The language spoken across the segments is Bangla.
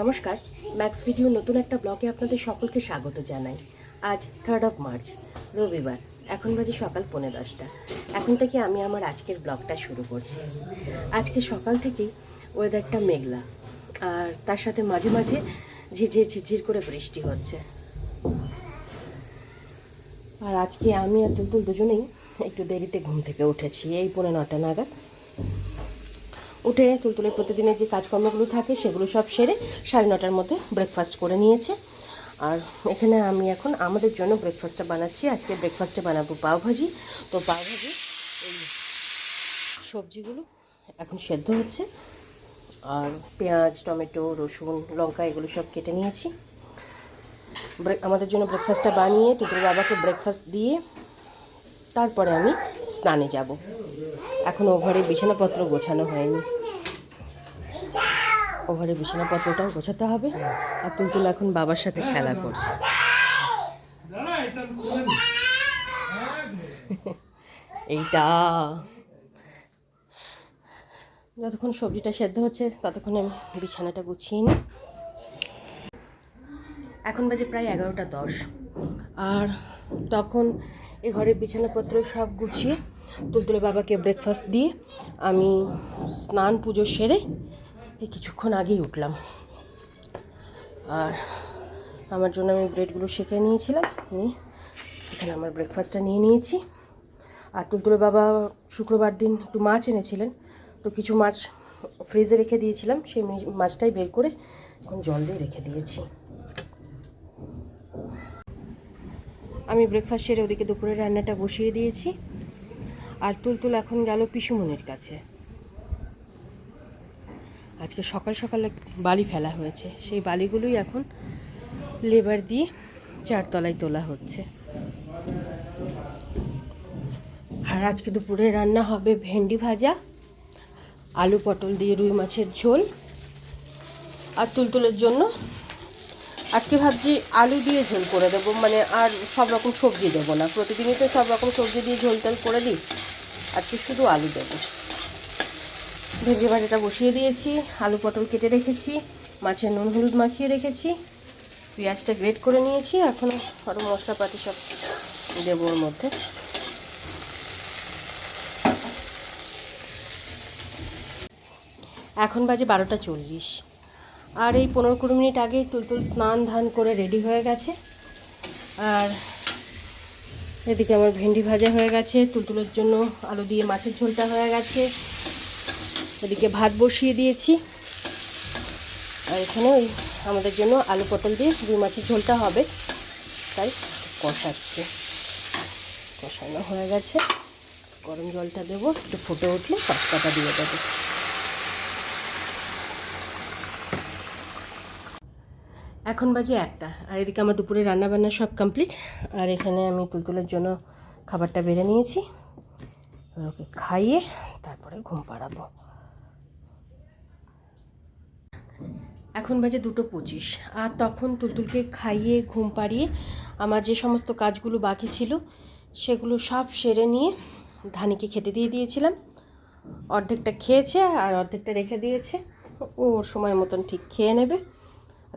নমস্কার ম্যাক্স ভিডিও নতুন একটা ব্লগে আপনাদের সকলকে স্বাগত জানাই। আজ থার্ড অফ মার্চ রবিবার, এখন বাজে সকাল পৌনে দশটা। এখন থেকে আমি আমার আজকের ব্লগটা শুরু করছি। আজকে সকাল থেকেই ওয়েদারটা মেঘলা, আর তার সাথে মাঝে মাঝে ঝিরঝির ঝিরঝির করে বৃষ্টি হচ্ছে। আর আজকে আমি আর তুলতুল দুজনেই একটু দেরিতে ঘুম থেকে উঠেছি, এই পৌনে নটা নাগাদ। উঠে তুলতুলে প্রতিদিনের যে কাজকর্মগুলো থাকে সেগুলো সব সেরে সাড়ে নটার মধ্যে ব্রেকফাস্ট করে নিয়েছে। আর এখানে আমি এখন আমাদের জন্য ব্রেকফাস্টটা বানাচ্ছি। আজকে ব্রেকফাস্টে বানাবো পাওভাজি তো পাওভাজি এই সবজিগুলো এখন সেদ্ধ হচ্ছে। আর পেঁয়াজ, টমেটো, রসুন, লঙ্কা, এগুলো সব কেটে নিয়েছি। আমাদের জন্য ব্রেকফাস্টটা বানিয়ে টুকুর বাবাকে ব্রেকফাস্ট দিয়ে তারপরে আমি স্নানে যাব। এখন ও ঘরে বিছানাপত্র গোছানো হয়নি। ওভারে বিছানাপত্রটাও গোছাতে হবে। আর তুলতুল এখন বাবার সাথে খেলা করছে। এইটা। যতক্ষণ সবজিটা সেদ্ধ হচ্ছে, ততক্ষণ আমি বিছানাটা গুছিয়ে নিই। এখন বাজে প্রায় এগারোটা দশ। আর তখন এ ঘরের বিছানাপত্র সব গুছিয়ে তুলতুলে বাবাকে ব্রেকফাস্ট দিয়ে আমি স্নান পুজো সেরে এই কিছুক্ষণ আগেই উঠলাম। আর আমার জন্য আমি ব্রেডগুলো সেঁকে নিয়েছিলাম, নিয়ে এখানে আমার ব্রেকফাস্টটা নিয়ে নিয়েছি। আর তুলতুলে বাবা শুক্রবার দিন একটু মাছ এনেছিলেন, তো কিছু মাছ ফ্রিজে রেখে দিয়েছিলাম, সেই মাছটাই বের করে এখন জল দিয়ে রেখে দিয়েছি। আমি ব্রেকফাস্ট সেরে ওদিকে দুপুরে রান্নাটা বসিয়ে দিয়েছি। আর তুলতুল এখন গেল পিসুমনির কাছে। আজকে সকাল সকালে বালি ফেলা হয়েছে। সেই বালিগুলোই এখন লেবার দিয়ে চারতলায় তোলা হচ্ছে। আর আজকে দুপুরে রান্না হবে ভেন্ডি ভাজা, আলু পটল দিয়ে রুই মাছের ঝোল। আর তুলতুলের জন্য আজকে ভাবছি আলু দিয়ে ঝোল করে দেবো মানে আর সব রকম সবজি দেবো না। প্রতিদিনই তো সব রকম সবজি দিয়ে ঝোল টোল করে দিই, আজকে শুধু আলু দেবো। ভেজে ভাজাটা বসিয়ে দিয়েছি, আলু পটল কেটে রেখেছি, মাছের নুন হলুদ মাখিয়ে রেখেছি, পেঁয়াজটা গ্রেট করে নিয়েছি এখন আরও মশলাপাতি সব দেবো ওর মধ্যে। এখন বাজে বারোটা চল্লিশ। আর এই পনেরো কুড়ি মিনিট আগে তুলতুল স্নান ধান করে রেডি হয়ে গেছে। আর এদিকে আমার ভেন্ডি ভাজা হয়ে গেছে। তুলতুলের জন্য আলু দিয়ে মাছের ঝোলটা হয়ে গেছে। এদিকে ভাত বসিয়ে দিয়েছি। আর এখানে ওই আমাদের জন্য আলু পটল দিয়ে দুই মাছের ঝোলটা হবে। তাই কষাচ্ছি। কষানো হয়ে গেছে। গরম জলটা দেবো। একটু ফুটে উঠলে পাঁচটাটা দিয়ে দেবো। এখন বাজে একটা। আর এদিকে আমার দুপুরে রান্না বান্না সব কমপ্লিট আর এখানে আমি তুলতুলের জন্য খাবারটা বেড়ে নিয়েছি। ওকে খাইয়ে তারপরে ঘুম পাড়াবো। এখন বাজে দুটো পঁচিশ। আর তখন তুলতুলকে খাইয়ে ঘুম পাড়িয়ে আমার যে সমস্ত কাজগুলো বাকি ছিল, সেগুলো সব সেরে নিয়ে ধানিকে খেতে দিয়ে দিয়েছিলাম। অর্ধেকটা খেয়েছে আর অর্ধেকটা রেখে দিয়েছে। ও ওর সময় মতন ঠিক খেয়ে নেবে।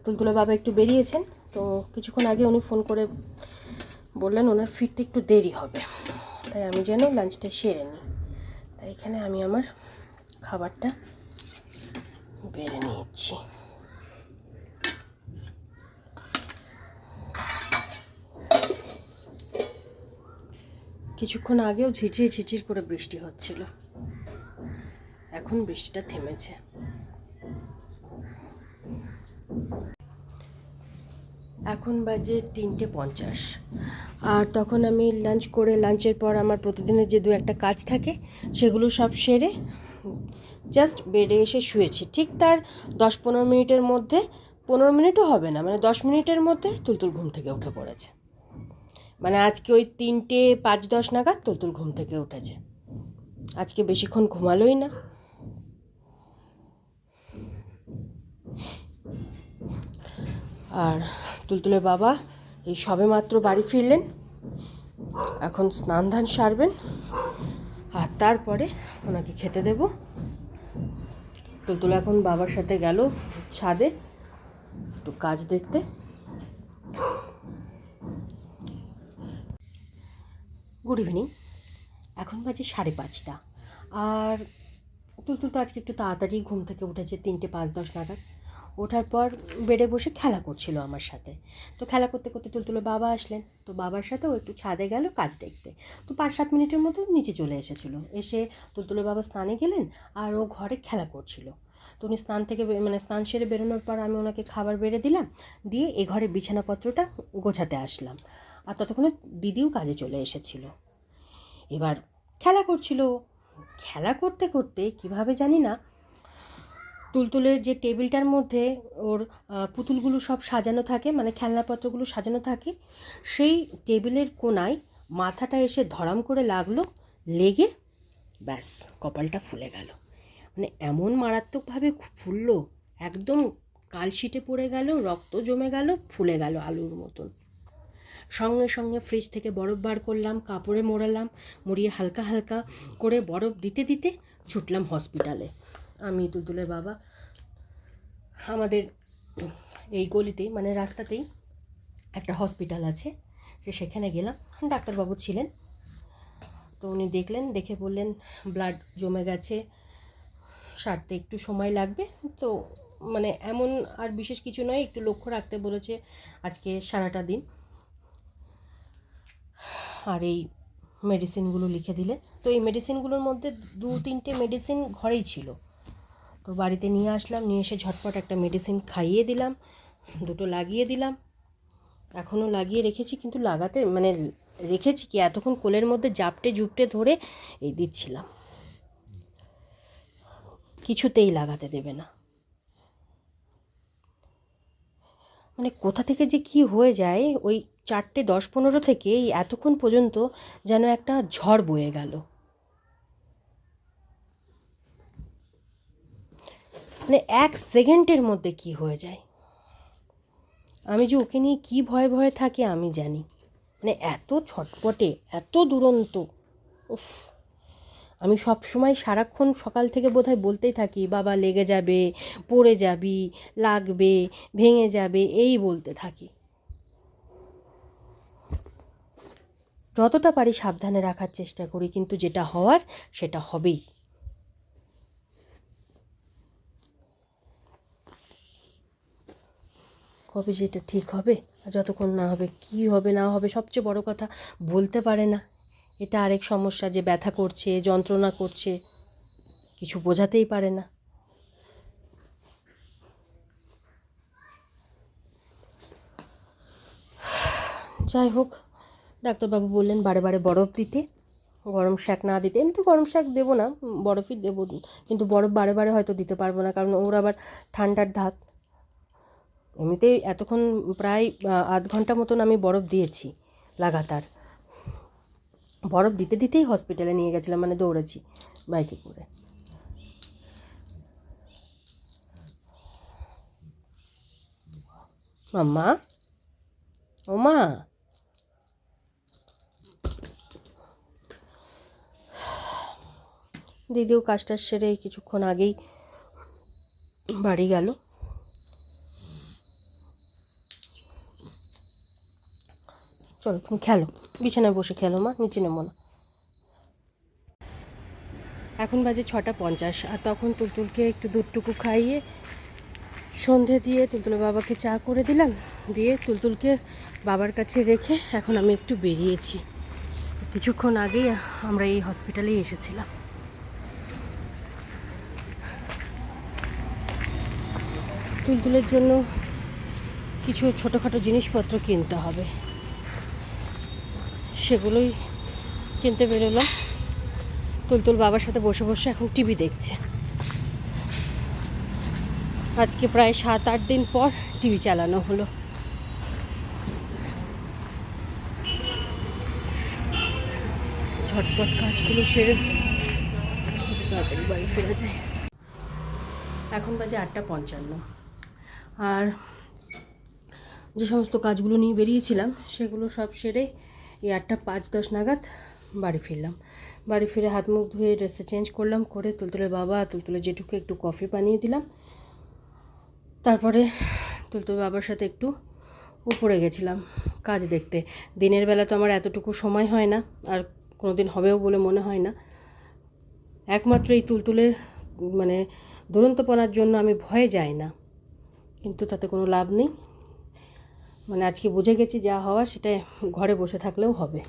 তুলতুলে বাবা একটু বেরিয়েছেন, তো কিছুক্ষণ আগে উনি ফোন করে বললেন ওনার ফিরতে একটু দেরি হবে। তাই আমি যেন লাঞ্চটা সেরে নিই। তাই এখানে আমি আমার খাবারটা বেড়ে নিয়েছি। কিছুক্ষণ আগেও ঝিঝির ঝিঝির করে বৃষ্টি হচ্ছিল। এখন বৃষ্টিটা থেমেছে। এখন বাজে তিনটে পঞ্চাশ। আর তখন আমি লাঞ্চ করে লাঞ্চের পর আমার প্রতিদিনের যে দু একটা কাজ থাকে, সেগুলো সব সেরে জাস্ট বেডে এসে শুয়েছি। ঠিক তার দশ পনেরো মিনিটের মধ্যে, পনেরো মিনিটও হবে না মানে দশ মিনিটের মধ্যে তুলতুল ঘুম থেকে উঠে পড়েছে। মানে আজকে ওই তিনটে পাঁচ দশ নাগাদ তুলতুল ঘুম থেকে উঠেছে। আজকে বেশিক্ষণ ঘুমালোই না। আর তুলতুলের বাবা এই সবে মাত্র বাড়ি ফিরলেন। এখন স্নান ধান সারবেন আর তারপরে ওনাকে খেতে দেব। তুলতুল এখন বাবার সাথে গেল ছাদে একটু কাজ দেখতে। গুড ইভিনিং এখন বাজে সাড়ে পাঁচটা। আর তুলতুল তো আজকে একটু তাড়াতাড়ি ঘুম থেকে উঠেছে, তিনটে পাঁচ দশ নাগাদ। ওঠার পর বেডে বসে খেলা করছিল আমার সাথে। তো খেলা করতে করতে তুলতুলে বাবা আসলেন। তো বাবার সাথে ও একটু ছাদে গেল কাজ দেখতে। তো পাঁচ সাত মিনিটের মতো নিচে চলে এসেছিল। এসে তুলতুলে বাবা স্নানে গেলেন আর ও ঘরে খেলা করছিল। তো উনি স্নান থেকে মানে স্নান সেরে বেরোনোর পর আমি ওনাকে খাবার বেড়ে দিলাম। দিয়ে এ ঘরের বিছানাপত্রটা গোছাতে আসলাম। আর ততক্ষণে দিদিও কাজে চলে এসেছিল। এবার খেলা করছিল খেলা করতে করতে, কীভাবে জানি না তুলতুলের যে টেবিলটার মধ্যে ওর পুতুলগুলো সব সাজানো থাকে মানে খেলনাপত্রগুলো সাজানো থাকে, সেই টেবিলের কোনায় মাথাটা এসে ধরাম করে লাগল, লেগে ব্যাস, কপালটা ফুলে গেল। মানে এমন মারাত্মকভাবে ফুললো, একদম কালশিটে পড়ে গেল, রক্ত জমে গেল, ফুলে গেল আলুর মতন। সঙ্গে সঙ্গে ফ্রিজ থেকে বরফ বার করলাম, কাপড়ে মোড়ালাম, মুড়িয়ে হালকা হালকা করে বরফ দিতে দিতে ছুটলাম হসপিটালে আমি তুলতুলের বাবা। আমাদের এই গলিতেই মানে রাস্তাতেই একটা হসপিটাল আছে। সে সেখানে গেলাম। ডাক্তারবাবু ছিলেন। তো উনি দেখলেন, দেখে বললেন ব্লাড জমে গেছে। সারতে একটু সময় লাগবে। তো মানে এমন আর বিশেষ কিছু নয়, একটু লক্ষ্য রাখতে বলেছে আজকে সারাটা দিন। আর এই মেডিসিনগুলো লিখে দিলে তো এই মেডিসিনগুলোর মধ্যে দু তিনটে মেডিসিন ঘরেই ছিল। তো বাড়িতে নিয়ে আসলাম, নিয়ে এসে ঝটপট একটা মেডিসিন খাইয়ে দিলাম, দুটো লাগিয়ে দিলাম। এখনও লাগিয়ে রেখেছি, কিন্তু লাগাতে মানে রেখেছি কি, এতক্ষণ কোলের মধ্যে জাপটে জুপটে ধরে এই দিচ্ছিলাম। কিছুতেই লাগাতে দেবে না। মানে কোথা থেকে যে কি হয়ে যায়, ওই চারটে দশ পনেরো থেকে এই এতক্ষণ পর্যন্ত যেন একটা ঝড় বয়ে গেল। মানে এক সেকেন্ডের মধ্যে কি হয়ে যায়? আমি যে ওকে নিয়ে কী ভয়ে ভয়ে থাকি আমি জানি। মানে এত ছটপটে, এত দুরন্ত, উফ। আমি সব সময় সারাক্ষণ সকাল থেকে বোধহয় বলতেই থাকি, বাবা, লেগে যাবে, পড়ে যাবি, লাগবে, ভেঙে যাবে, এই বলতে থাকি। যতটা পারি সাবধানে রাখার চেষ্টা করি, কিন্তু যেটা হওয়ার সেটা হবেই। কবে যেটা ঠিক হবে? আর যতক্ষণ না হবে, কি হবে, না হবে, সবচেয়ে বড় কথা বলতে পারে না। এটা আরেক সমস্যা যে ব্যথা করছে, যন্ত্রণা করছে, কিছু বোঝাতেই পারে না। যাই হোক, ডাক্তারবাবু বললেন বারে বারে বরফ দিতে, গরম শাক না দিতে। এমনি তো গরম শাক দেবো না বরফই দেবো, কিন্তু বরফ বারে বারে হয়তো দিতে পারব না, কারণ ওর আবার ঠান্ডার ধাত এমনিতেই এতক্ষণ প্রায় আধ ঘণ্টা মতন আমি বরফ দিয়েছি লাগাতার। বরফ দিতে দিতেই হসপিটালে নিয়ে গেছিলাম মানে দৌড়েছি বাইকে করে। মাম্মা? ও মা? দিদিও কাজটা সেরে কিছুক্ষণ আগেই বাড়ি গেল। চলো, তুমি খেলো। বিছানায় বসে খেলো মা, নিচে নেব না। এখন বাজে ছটা পঞ্চাশ, আর তখন তুলতুলকে একটু দুধটুকু খাইয়ে সন্ধে দিয়ে তুলতুলের বাবাকে চা করে দিলাম। দিয়ে তুলতুলকে বাবার কাছে রেখে এখন আমি একটু বেরিয়েছি। কিছুক্ষণ আগেই আমরা এই হসপিটালেই এসেছিলাম। তুলতুলের জন্য কিছু ছোটোখাটো জিনিসপত্র কিনতে হবে। সেগুলোই কিনতে বেরোলাম। তুলতুল বাবার সাথে বসে বসে এখন টিভি দেখছে। আজকে প্রায় সাত, আট দিন পর টিভি চালানো হলো। ঝটপট কাজগুলো সেরে তাড়াতাড়ি বাড়ি যায়। এখন বাজে আটটা পঞ্চান্ন। আর যে সমস্ত কাজগুলো নিয়ে বেরিয়েছিলাম, সেগুলো সব সেরে এই আটটা পাঁচ দশ নাগাদ বাড়ি ফিরলাম। বাড়ি ফিরে হাত মুখ ধুয়ে ড্রেসটা চেঞ্জ করলাম, করে তুলতুলের বাবা তুলতুলে জেঠুকে একটু কফি বানিয়ে দিলাম। তারপরে তুলতুল বাবার সাথে একটু উপরে গেছিলাম কাজ দেখতে। দিনের বেলা তো আমার এতটুকু সময় হয় না, আর কোনো দিন হবেও বলে মনে হয় না। একমাত্র এই তুলতুলের মানে দুরন্ত দুরন্তপনার জন্য আমি ভয়ে যাই না। কিন্তু তাতে কোনো লাভ নেই। মানে আজকে বুঝে গেছি যা হওয়া সেটা ঘরে বসে থাকলেও হবে।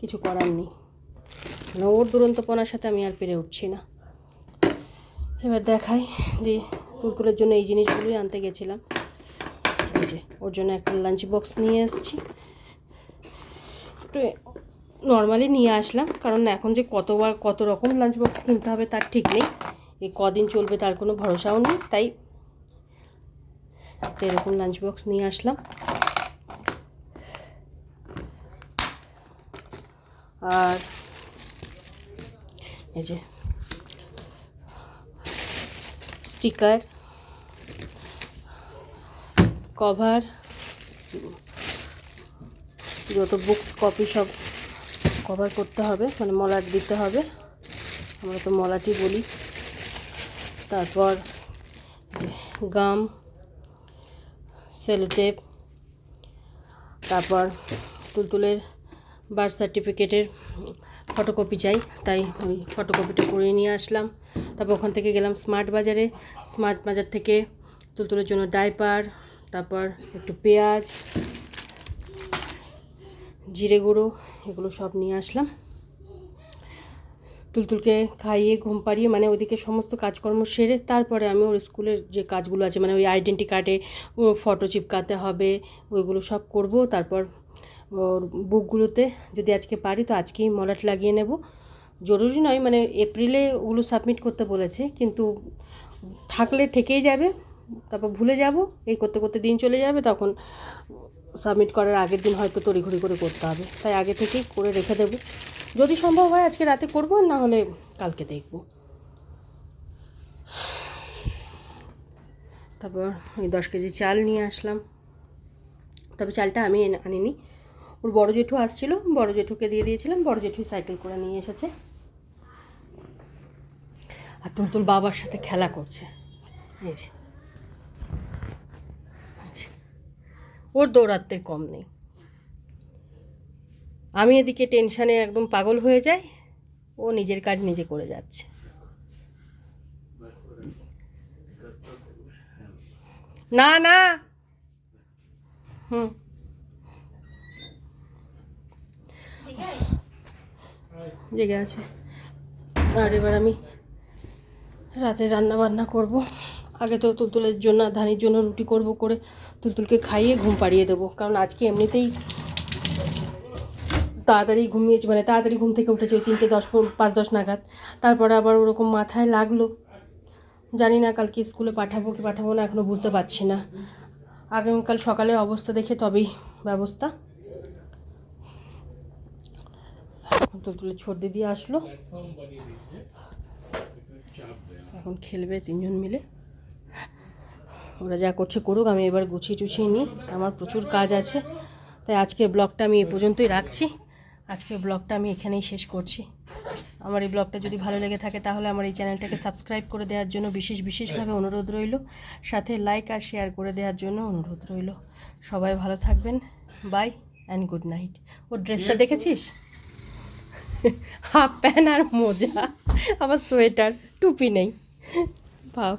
কিছু করার নেই। মানে ওর দুরন্তপনার সাথে আমি আর পেরে উঠছি না। এবার দেখাই যে কুলকুলের জন্য এই জিনিসগুলোই আনতে গেছিলাম। এই যে ওর জন্য একটা লাঞ্চ বক্স নিয়ে এসেছি। একটু নর্মালি নিয়ে আসলাম, কারণ এখন যে কতবার কত রকম লাঞ্চ বক্স কিনতে হবে তার ঠিক নেই। এই কদিন চলবে তার কোনো ভরসাও নেই, তাই একটা এরকম লাঞ্চ বক্স নিয়ে আসলাম। আর এই যে স্টিকার, কভার, যত বুক কপি সব কভার করতে হবে মানে মলাট দিতে হবে। আমরা তো মলাটি বলি। তারপর গাম সেলোটেপ তারপর তুলতুলের বার্থ সার্টিফিকেটের ফটোকপি চাই। তাই ওই ফটোকপিটা করে নিয়ে আসলাম। তারপর ওখান থেকে গেলাম স্মার্ট বাজারে। স্মার্ট বাজার থেকে তুলতুলের জন্য ডাইপার তারপর একটু পেঁয়াজ, জিরে গুঁড়ো, এগুলো সব নিয়ে আসলাম। তুলতুলকে খাইয়ে, ঘুম পাড়িয়ে মানে ওইদিকে সমস্ত কাজকর্ম সেরে তারপরে আমি ওর স্কুলের যে কাজগুলো আছে মানে ওই আইডেন্টি কার্ডে ফটো চিপকাতে হবে, ওইগুলো সব করব। তারপর বুকগুলোতে যদি আজকে পারি তো আজকেই মলাট লাগিয়ে নেব। জরুরি নয় মানে এপ্রিলে ওগুলো সাবমিট করতে বলেছে, কিন্তু থাকলে থেকেই যাবে, তারপর ভুলে যাব, এই করতে করতে দিন চলে যাবে, তখন সাবমিট করার আগের দিন হয়তো তড়িঘড়ি করে করতে হবে। তাই আগে থেকেই করে রেখে দেবো। যদি সম্ভব হয় আজকে রাতে করব না হলে কালকে দেখব। তারপর ওই দশ কেজি চাল নিয়ে আসলাম। তবে চালটা আমি আনিনি। ওর বড় জেঠু আসছিল, বড় জেঠুকে দিয়ে দিয়েছিলাম, বড় জেঠু সাইকেল করে নিয়ে এসেছে। আর তুলতুল বাবার সাথে খেলা করছে। এই যে। ওর দৌড়াতে কম নেই। আমি এদিকে টেনশানে একদম পাগল হয়ে যাই, ও নিজের কাজ নিজে করে যাচ্ছে। না না। হুম। জেগে আছে। আর এবার আমি রাতে রান্না বান্না করব। আগে তো তুলতুলের জন্য, ধানির জন্য রুটি করব করে তুলতুলকে খাইয়ে ঘুম পাড়িয়ে দেবো। কারণ আজকে এমনিতেই তাড়াতাড়ি ঘুমিয়েছি মানে তাড়াতাড়ি ঘুম থেকে উঠেছে ওই তিনটে দশ, পাঁচ দশ নাগাদ। তারপরে আবার ওরকম মাথায় লাগল। জানি না কালকে স্কুলে পাঠাবো কি পাঠাবো না এখনও বুঝতে পারছি না। আগামীকাল সকালে অবস্থা দেখে তবেই ব্যবস্থা। এখন তুলতুলে সর্দি দিয়ে আসলো এখন খেলবে তিনজন মিলে। ওরা যা করছে করুক আমি এবার গুছিয়ে টুছিয়ে নিই। আমার প্রচুর কাজ আছে। তাই আজকের ব্লগটা আমি এ পর্যন্তই রাখছি। আজকের ব্লগটা আমি এখানেই শেষ করছি। আমার এই ব্লগটা যদি ভালো লেগে থাকে তাহলে আমার এই চ্যানেলটাকে সাবস্ক্রাইব করে দেওয়ার জন্য বিশেষ বিশেষভাবে অনুরোধ রইল। সাথে লাইক আর শেয়ার করে দেওয়ার জন্য অনুরোধ রইল। সবাই ভালো থাকবেন। বাই অ্যান্ড গুড নাইট ওর ড্রেসটা দেখেছিস? হাফ প্যান্ট আর মোজা আবার সোয়েটার টুপি নেই। ভাব